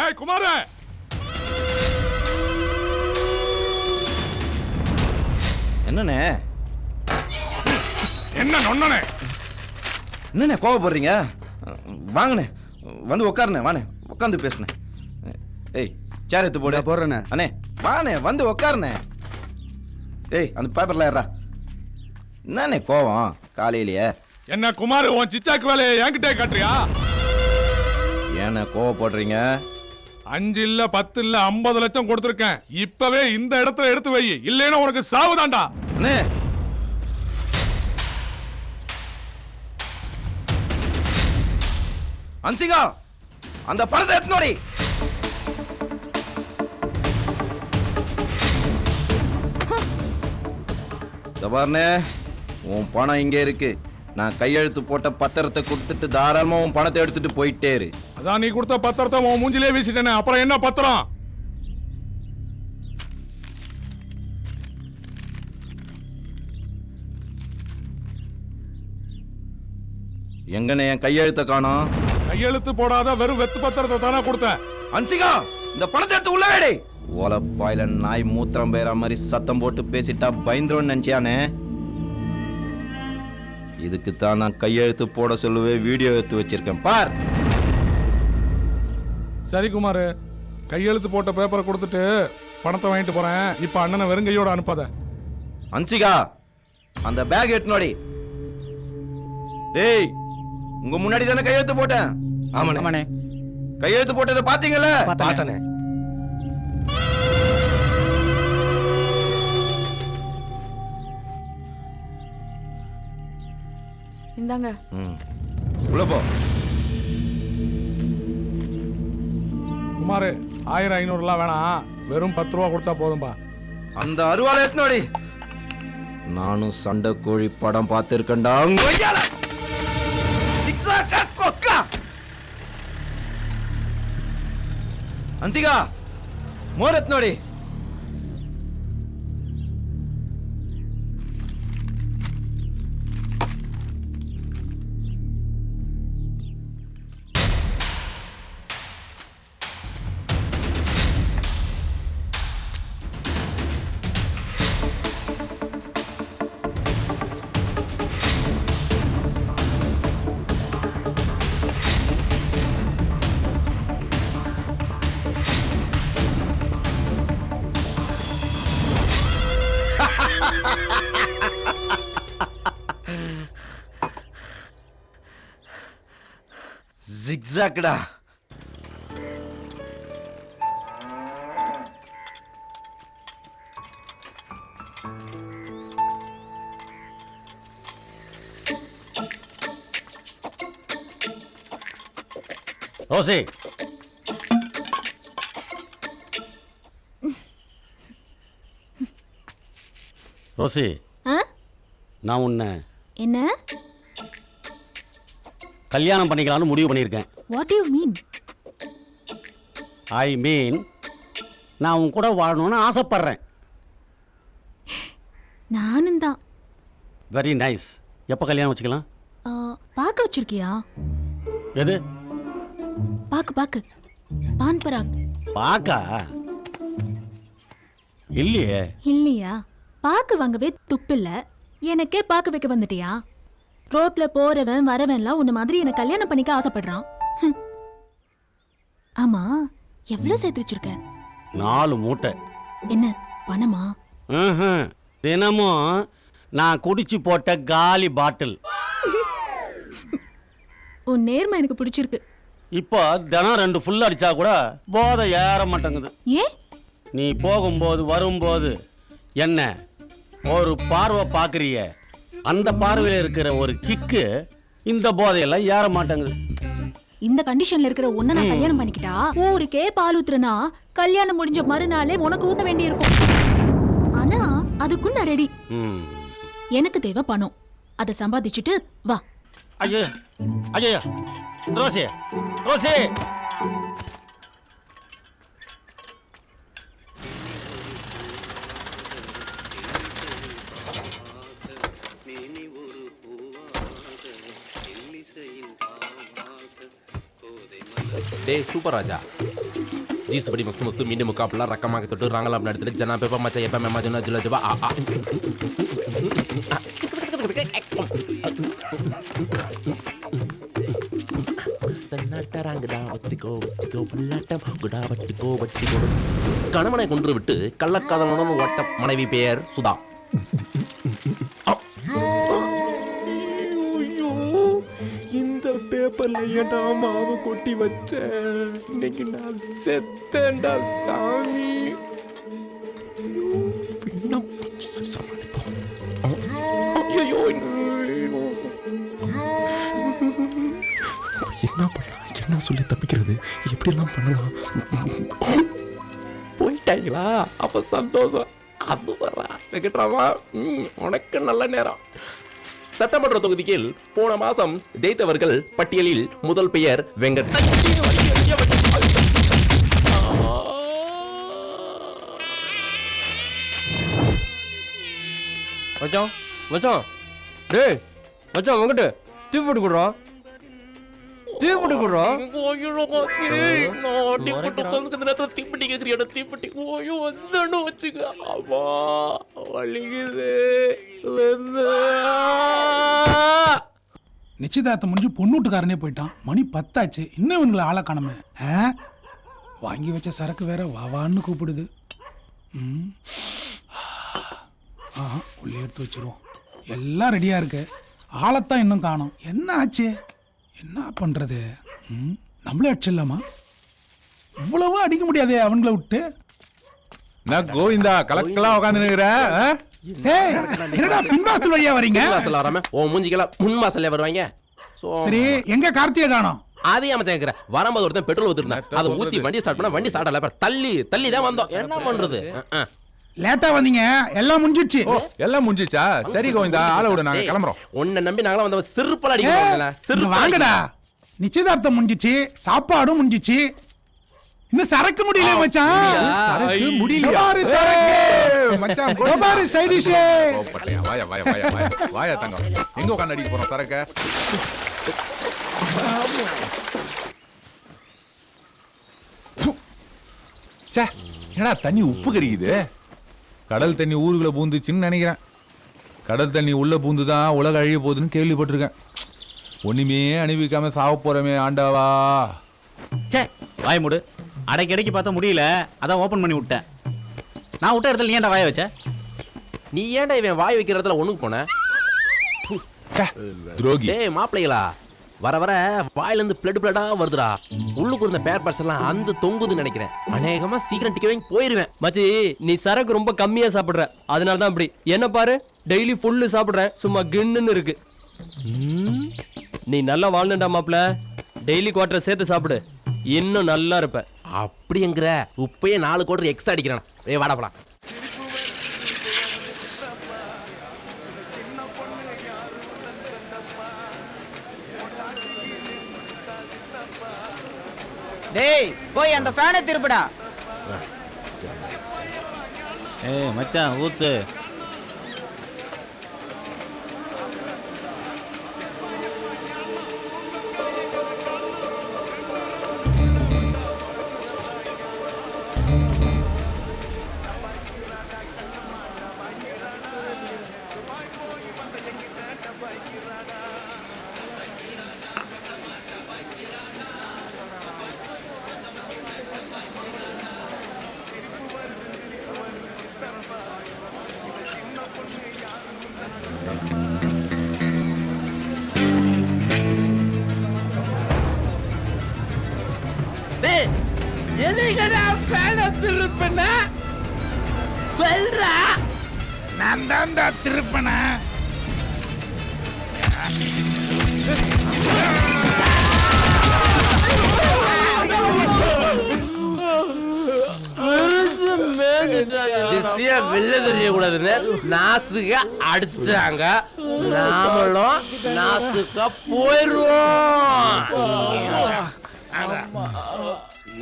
ஏய் குமார! என்னண்ணே? என்ன நொண்ணனே? என்னண்ணே கோவப்படுறீங்க? வாங்கண்ணே. வந்து உட்காருண்ணே வாண்ணே. உட்காந்து பேசுனே ஏய் சேர் எடுத்து போடு. போடுறேண்ணே. அண்ணே வாண்ணே வந்து உட்காருண்ணே ஏய் அந்த பேப்பர்ல ஏறா என்னண்ணே கோவம் காலையிலேயே? என்ன குமார் உன் சிச்சாக்கு வேலையை என்கிட்டே காட்டுறியா? ஏண்ணே கோவப்படுறீங்க? அஞ்சு இல்ல பத்து இல்ல ஐம்பது லட்சம் கொடுத்துருக்கேன். இப்பவே இந்த இடத்துல எடுத்து வை. இல்லைன்னா உனக்கு சாவுதான்டா அண்ணே. அன்சிகா அந்த பணத்தை எடுத்துனோடி தபார்னே உன் பணம் இங்கே இருக்கு. நான் கையெழுத்து போட்ட பத்திரத்தை கொடுத்துட்டு தாராளமாக உன் பணத்தை எடுத்துட்டு போயிட்டே இரு. அதான் நீ கொடுத்த பத்திரத்தை உன் மூஞ்சிலே வீசிட்டேனே. அப்புறம் என்ன பத்திரம்? எங்கண்ணே என் கையெழுத்தை காணோம் கையெழுத்து போடாத வெறும் வெத்து பத்திரத்தை தானே கொடுத்தேன் அன்சிகா இந்த பணத்தை எடுத்து உள்ள வேடி ஓலப்பாயில நாய் மூத்திரம் பேர மாதிரி சத்தம் போட்டு பேசிட்டா பயந்துரும் நினைச்சியானே? இதுக்கு தான் நான் கையெழுத்து போட சொல்லுவே வீடியோ எடுத்து வச்சிருக்கேன். பார். சரி குமார் கையெழுத்து போட்ட பேப்பரை கொடுத்துட்டு பணத்தை வாங்கிட்டு போறேன். இப்ப அண்ணனை வெறுங்கையோட அனுப்பாத. அன்சிகா அந்த பேக் எடுத்துனோடி டேய் உங்க முன்னாடி தானே கையெழுத்து போட்டேன்? ஆமாண்ணே. கையெழுத்து போட்டதை பாத்தீங்கல்ல பார்த்தனே. இந்தாங்க. ம். உள்ள போ. குமார் ஆயிரம் ஐநூறுலாம் வேணாம். வெறும் பத்து ரூபா கொடுத்தா போதும்பா. அந்த அருவாளை எடுத்துனோடி நானும் சண்டை கோழி படம் பார்த்திருக்கேன்டா. கொக்கா. அன்சிகா மோர் எத்னோடி ஜிக்ஸாக்டா ரோசி ரோசி ஆ? நான் உன்னை என்ன? கல்யாணம் பண்ணிக்கலாம்னு முடிவு பண்ணியிருக்கேன். வாட் யூ மீன் ஐ மீன் நான் உன் கூட வாழணும்னு ஆசைப்படுறேன். நானும் தான். வெரி நைஸ் எப்போ கல்யாணம் வச்சுக்கலாம்? பார்க்க வச்சிருக்கியா? எது? பாக்கு பாக்கு. பான் பராக். பாக்கா? இல்லையே. இல்லையா? பாக்கு வாங்கவே துப்பில்ல. எனக்கே பாக்கு வைக்க வந்துட்டியா? ரோட்ல போறவன் வரவன்லாம் உன்ன மாதிரி என்ன கல்யாணம் பண்ணிக்க ஆசைப்படுறான். ஆமா எவ்வளவு சேர்த்து வச்சிருக்க? நாலு மூட்டை. என்ன பணமா. தினமும் நான் குடிச்சு போட்ட காலி பாட்டில். உன் நேர்மை எனக்கு பிடிச்சிருக்கு. இப்போ தினம் ரெண்டு ஃபுல் அடிச்சா கூட போதை ஏற மாட்டேங்குது. ஏன் நீ போகும்போது வரும்போது என்ன ஒரு பார்வை பார்க்குறிய. அந்த பார்வையில் இருக்கிற ஒரு கிக்கு இந்த போதையெல்லாம் ஏற மாட்டேங்குது. இந்த கண்டிஷன்ல இருக்கிற உன்னை நான் கல்யாணம் பண்ணிக்கிட்டா ஊருக்கே பால் ஊத்துறனா? கல்யாணம் முடிஞ்ச மறுநாளே உனக்கு ஊத்த வேண்டி இருக்கும் ஆனா அதுக்கும் நான் ரெடி ம். எனக்கு தேவை பணம். அதை சம்பாதிச்சுட்டு வா. ஐயோ ஐயோ ரோசி ரோசி முக்காப்புல ரக்கமாக தொட்டு ராங்கலாம் அப்படின்னு எடுத்துட்டு ஜனா பேப்பா மச்சா எப்ப மேமா ஜனா ஜுவா ஆ ஆ. கணவனை கொன்று விட்டு கள்ளக்காதலுடன் ஓட்ட மனைவி பெயர் சுதா. பேப்பர்ல ஏன்டா மாவு கொட்டி வச்ச. இன்னைக்கு நான் செத்தேன்டா சாமி. ஐயோ. என்ன பண்ணலாம் என்ன சொல்லி தப்பிக்கிறது? எப்படிலாம் பண்ணலாம்? போயிட்டாங்களா? அப்போ சந்தோஷம். அது வரா வெங்கட்ராமா உனக்கு நல்ல நேரம். சட்டமன்ற தொகுதியில் போன மாசம் ஜெயித்தவர்கள் பட்டியலில் முதல் பெயர் வெங்கட். மச்சான் மச்சான். டேய் மச்சான் உங்ககிட்ட தீ போட்டு கொடுறோம் தீ போட்டு கொடுறோம் தீப்பெட்டி கேக்குறியோட தீப்பெட்டி ஓயோ வந்தோன்னு வச்சுக்க அம்மா வலிக்குது நிச்சயதார்த்தம் முடிஞ்சு பொண்ணூட்டுக்காரனே போயிட்டான் மணி பத்தாச்சு இன்னும் இவனுங்களை ஆளை காணமே ஆ? வாங்கி வச்ச சரக்கு வேற வாவான்னு கூப்பிடுது ம். ஆஹா உள்ளே எடுத்து வச்சிருவோம் எல்லாம் ரெடியா இருக்கு ஆளைத்தான் இன்னும் காணோம் என்ன ஆச்சு என்ன பண்றது? ம்? நம்மளே அடிச்சிடலாமா? இவ்வளவு அடிக்க முடியாதே அவங்கள விட்டு. நான் கோவிந்தா கலக்கலா உட்காந்து நிக்கிற டேய் என்னடா பின்வாசல் வழியா வரீங்க? வாசல் வராம ஓ மூஞ்சிக்கெல்லாம் முன் வாசல்ல வருவாங்க. சோ சரி எங்க கார்த்திகை காணோம்? அதே அமைச்சா கேக்குற. வரும்போது ஒருத்தன் பெட்ரோல் ஊத்திருந்தான் அதை ஊத்தி வண்டி ஸ்டார்ட் பண்ணா வண்டி ஸ்டார்ட் ஆகல. அப்புறம் தள்ளி தள்ளி தான் வந்தோம். என்ன பண்றது? அஹ், அஹ். லேட்டா வந்தீங்க. எல்லாம் முடிஞ்சிடுச்சு. எல்லாம் முடிஞ்சிச்சா சரி கோவிந்தா ஆளை விடு நாங்க கிளம்புறோம். உன்னை நம்பி நாங்களாம் வந்தவன் சிறுப்பல் அடிக்கிறோம் சிறுப்பல் வாங்கடா. நிச்சயதார்த்தம் முடிஞ்சிச்சு சாப்பாடும் முடிஞ்சிச்சு. இன்னும் சரக்கு முடியல மச்சான்? சரக்கு முடியல பாரு சரக்கு? மச்சான் இதோ பாரு சைட் டிஷ்? வாயா வாயா வாயா வாயா வாயா தங்கம். எங்க உட்காந்து அடிக்க போறோம் சரக்க? ச்சே என்னடா தண்ணி உப்பு கறிக்குது கடல் தண்ணி ஊருக்குள்ள பூந்துச்சுன்னு நினைக்கிறேன். கடல் தண்ணி உள்ள பூந்து தான் உலக அழிய போகுதுன்னு கேள்விப்பட்டிருக்கேன். ஒண்ணுமே அனுபவிக்காம சாவ போறமே ஆண்டவா. சே வாய் மூடு. அடைக்கடைக்கு பார்த்தா முடியல. அதான் ஓபன் பண்ணி விட்டேன். நான் விட்ட இடத்துல நீ ஏன்டா வாய வச்ச? நீ ஏன்டா இவன் வாய் வைக்கிற இடத்துல ஒண்ணுக்கு போன? ச்சே, துரோகி. டேய் மாப்பிள்ளைகளா. வர வர வாயில இருந்து பிளட் பிளடா வருதுடா. உள்ளுக்கு இருந்த பேர் பார்ட்ஸ் எல்லாம் அந்த தொங்குதுன்னு நினைக்கிறேன். அநேகமா சீக்கிரம் டிக்கெட் வாங்கி போயிருவேன். மச்சி நீ சரக்கு ரொம்ப கம்மியா சாப்பிடுற. அதனால தான் அப்படி. என்ன பாரு டெய்லி ஃபுல்லு சாப்பிடுற சும்மா கின்னுன்னு இருக்கு. நீ நல்லா வாழ்ந்துடா மாப்ள டெய்லி குவார்டர் சேர்த்து சாப்பிடு. இன்னும் நல்லா இருப்ப. அப்படிங்கிற உப்பையே நாலு கோட்டர் எக்ஸ்ட்ரா அடிக்கிறான். ஏய் வாடா போலாம். டேய் போய் அந்த ஃபேனை திருப்புடா. ஏய் மச்சான் ஊத்து. என்னைக்கடா ஃபேன திருப்பின? சொல்றா. நான் தான்டா திருப்பன. திசையா வெளில தெரிய கூடாதுன்னு நாசுக அடிச்சிட்டாங்க. நாமளும் நாசுக்கா போயிருவோம்.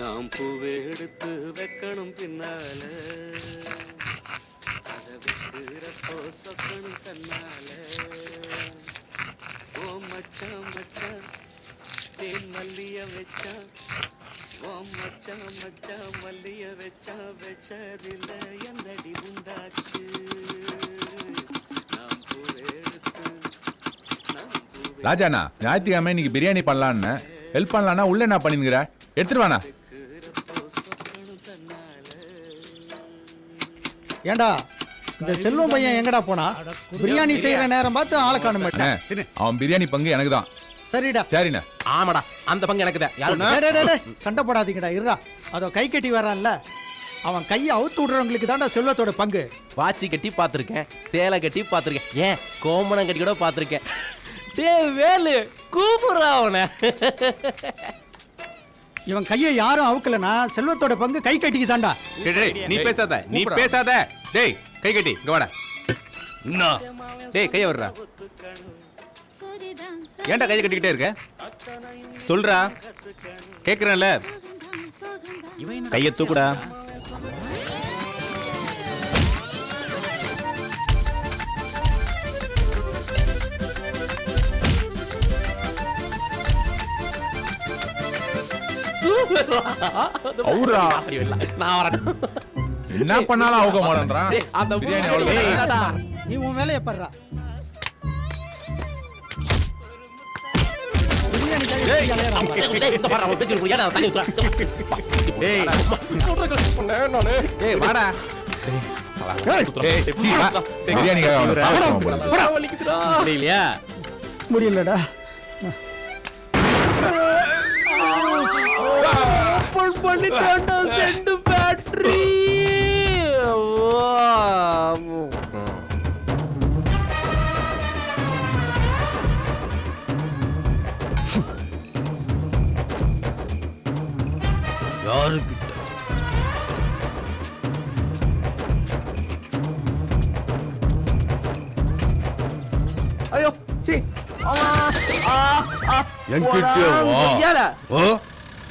நாம் பூவே எடுத்து வைக்கணும் பின்னால. அதை வைக்கிறப்போ சொக்கணும் தன்னால ஓ மச்சான் மச்சான் தேன் மல்லிய வச்சா ஓம் மச்சான் மச்சான் மல்லிய வச்சா வச்சதில்ல என்னடி உண்டாச்சு? ராஜாண்ணா ஞாயிற்றுக்கிழமை இன்னைக்கு பிரியாணி பண்ணலான்னு. ஹெல்ப் பண்ணலான்னா உள்ள என்ன பண்ணினுங்கிற எடுத்துட்டு ஏண்டா இந்த செல்வம் பையன் எங்கடா போனா? பிரியாணி செய்யற நேரம் பார்த்து ஆளை காண மாட்டேன். அவன் பிரியாணி பங்கு எனக்கு தான் சரிடா. சரிண்ணே. ஆமாடா அந்த பங்கு எனக்கு தான் யாரு? டேய், டேய், டேய், டேய், சண்டை போடாதீங்கடா இருடா. அதோ கை கட்டி வரான்ல அவன் கையை அவுத்து விடுறவங்களுக்கு தான்டா செல்வத்தோட பங்கு. வாட்சி கட்டி பார்த்துருக்கேன் சேலை கட்டி பார்த்துருக்கேன். ஏன்? கோமணம் கட்டி கூட பார்த்துருக்கேன். டே வேலு கூப்பிடுறா அவனை. இவன் கையை யாரும் அவுக்கலனா செல்வத்தோட பங்கு கை கட்டிக்கு தான்டா நீ பேசாத நீ. பேசாத. டேய் கை கட்டி இங்க வாடா. டேய் கைய விடுறா. ஏன்டா கையை கட்டிக்கிட்டே இருக்க? சொல்றா. கேக்குறேன்ல. கையை தூக்குடா. அவுரா. அப்படி வரலாம். நான் வரேன் என்ன பண்ணாலும் அவுக்க மாட்டேன்றான் அந்த பிரியாணி அவ்வளவு. நீ உன் வேலையை பிரியாணி முடியலையா முடியலடா ஓப்பன் பண்ணிட்டான்டா செண்டு ஃபேக்டரி என்கிட்ட வா.